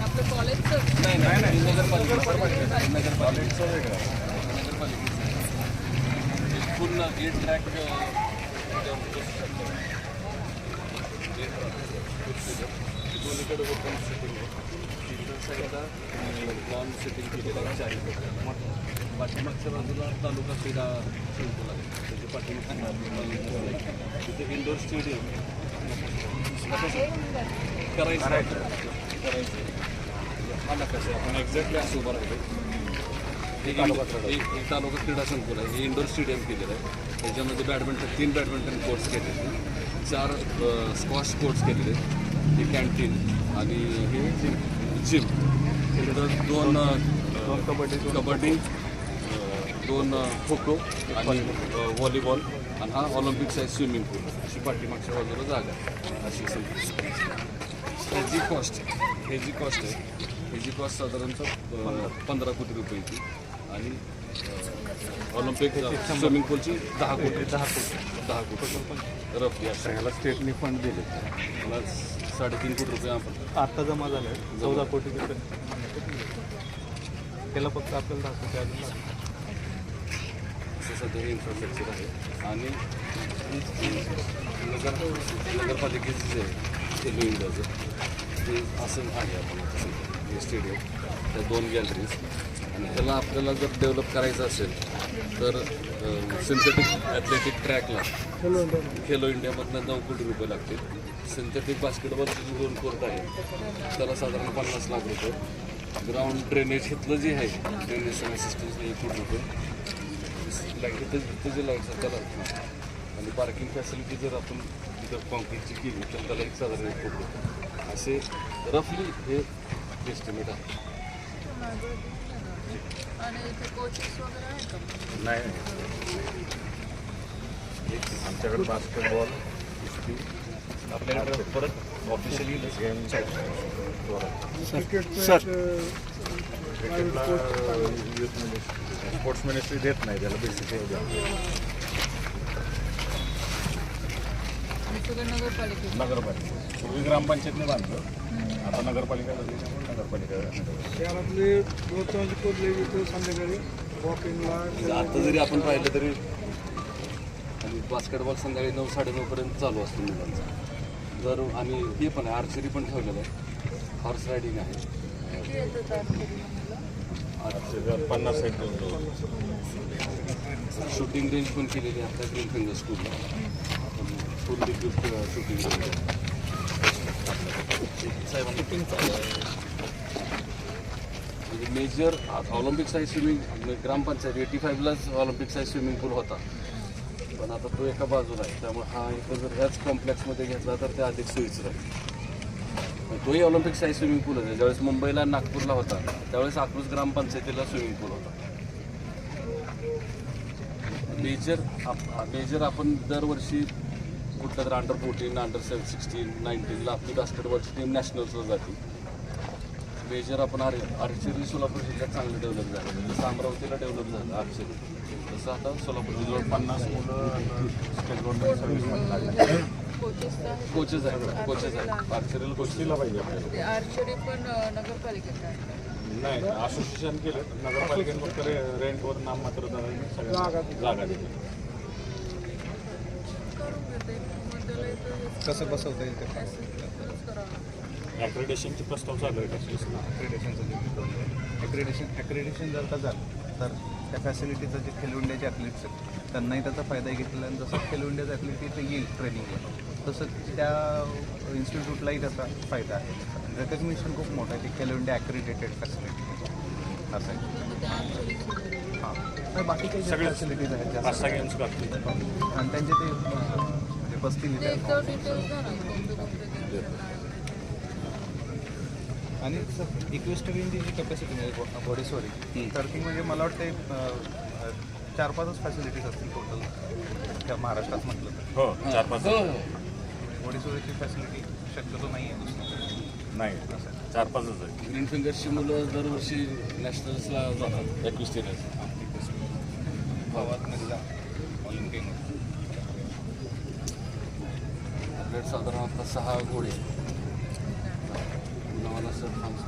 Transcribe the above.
आपलं कॉलेजचं नाही नाही नाही नगरपालिका नगरपालिकेचं वेगळं नगरपालिकेचं पूर्ण एट ट्रॅक दोन्हीकडे ओपन सिटिंग आहे तिथं साईडला लॉन सिटिंग केलेलं आहे चारी पाठीमागच्या बाजूला तालुका क्रीडा संकुल आहे त्याच्या पाठीमागच्या तिथे इंडोर स्टेडियम करायचं करायचं आपण एक्झॅक्टली असं उभं राहिलो एक एक तालुका क्रीडा संकुल आहे हे इंडोर स्टेडियम केलेलं आहे. त्याच्यामध्ये बॅडमिंटन तीन बॅडमिंटन कोर्ट्स केलेले चार स्क्वॉश कोर्ट्स केलेले हे कॅन्टीन आणि हे जिम त्याच्यानंतर दोन कबड्डी कबड्डी दोन खो खो आणि व्हॉलीबॉल आणि हा ऑलिम्पिक साईज स्विमिंग पूल. अशी पाठीमागच्या बाजूला जागा आहे. अशी ह्याची कॉस्ट ह्याची कॉस्ट आहे. ह्याची कॉस्ट साधारणतः पंधरा कोटी रुपयाची आणि अ, ऑलिम्पिक स्विमिंग पूलची दहा कोटी. दहा कोटी. दहा कोटी. रफली ह्याला स्टेटने फंड दिले. मला साडेतीन कोटी रुपये आपण. आता जमा झालाय चौदा कोटी रुपये. त्याला फक्त आपल्याला दहा कोटी अजून सध्या हे इन्फ्रास्ट्रक्चर आहे. आणि नगर नगरपालिकेचं जे आहे खेलो इंडियाचं ते असं आहे आपण हे स्टेडियम त्या दोन गॅलरीज आणि त्याला आपल्याला जर डेव्हलप करायचं असेल तर सिंथेटिक ॲथलेटिक ट्रॅकला खेलो इंडियामधनं नऊ कोटी रुपये लागतील. सिंथेटिक बास्केटबॉलचे दोन कोर्ट आहे त्याला साधारण पन्नास लाख रुपये. ग्राउंड ड्रेनेज इथलं जे आहे ड्रेनेज सिस्टम एक कोटी रुपये. लाइट इथं इथं जे लाईट्स आहेत त्याला आणि पार्किंग फॅसिलिटी जर आपण जर कॉन्क्रीटची केली तर त्याला एक साधारण एक कोटी. असे रफली हे एस्टिमेट आहे. नाही. आमच्याकडे बास्केटबॉल कुस्ती. आपल्याकडे परत ऑफिशियली क्रिकेटला युथ मिनिस्ट्री स्पोर्ट्स मिनिस्ट्री देत नाही त्याला बेसिक नगरपालिका पूर्वी ग्रामपंचायतने बांधलं आता नगरपालिका नगरपालिका शहरातले संध्याकाळी वॉकिंगला आता जरी आपण पाहिलं तरी आणि बास्केटबॉल संध्याकाळी नऊ साडेनऊपर्यंत चालू असतो मुलांचा जर आणि हे पण आहे आर्चरी पण ठेवलेलं आहे. हॉर्स रायडिंग आहे. पन्नास साईड शूटिंग रेंज पण केलेली आहे आपल्या ग्रीन फिंगर स्कूलला आपण फुल इक्विप्ड शूटिंग रेंज म्हणजे major Olympic size swimming gram panchayat eighty फाईव्हलाच Olympic size swimming pool होता. पण आता तो एका बाजूला आहे. त्यामुळे हा एक जर ह्याच कॉम्प्लेक्समध्ये घेतला तर ते अधिक सोयीचं राहील. तोही ऑलिम्पिक साईज स्विमिंग पूल आहे. ज्यावेळेस मुंबईला नागपूरला होता त्यावेळेस अकलूज ग्रामपंचायतीला स्विमिंग पूल होता. मेजर मेजर आपण दरवर्षी कुठलं तर under fourteen under seven sixteen नाईन्टीनला आपली बास्केटबॉलची टीम नॅशनलला जाते. मेजर आपण आर आर्चरी सोलापूर जिल्ह्यात चांगलं डेव्हलप झालं. म्हणजे जसं अमरावतीला डेव्हलप झालं आर्चरी आता सोलापूर जवळ पन्नास मुलं स्टेट गव्हर्नमेंट सर्व्हिसमध्ये लागले. कोचेस आहेत. कोचेस आहेत. आर्चरीला कोचेस कुस्तीला पाहिजे आपल्याला. आर्चरी पण नगरपालिकेत नाही असोसिएशन केलं. नगरपालिकेने फक्त रे रेंटवर नाममात्र दराने सगळ्या जागा दिली. कसं बसवता येईल ते? ॲक्रेडेशनचे प्रस्ताव चालू आहे. ॲक्रेडिशनचं ॲक्रेडिशन ॲक्रेडिशन जर का झालं तर त्या फॅसिलिटीचं जे खेलो इंडियाचे ॲथलीट्स आहेत त्यांनाही त्याचा फायदा घेतला आणि जसं खेलो इंडियाचं ॲथलीट इथे येईल ट्रेनिंगला तसं त्या इन्स्टिट्यूटलाही त्याचा फायदा आहे. रेकग्निशन खूप मोठं आहे ते खेलो इंडिया ॲक्रेडिटेड फॅसिलिटी असं आहे. हां. बाकी काही सगळे फॅसिलिटीज आहेत जास्त आणि त्यांचे ते म्हणजे बसतील आणि इक्वेस्टरियनची जी कॅपॅसिटी म्हणजे बॉडी सॉरी तर ती म्हणजे मला वाटते चार पाचच फॅसिलिटीज असतील टोटल त्या महाराष्ट्रात म्हटलं तर. हो चार पाच. बॉडी सॉरीची फॅसिलिटी शक्यतो नाही आहे दुसरी. नाही. चार पाचच आहे. ग्रीन फिंगर्सची मुलं दरवर्षी नॅशनल्सला जातात. एकवीस तेवीस गावात मिरजा ऑलिम्पिकमध्ये आपल्याकडे साधारण आता सहा घोडे. sunset comes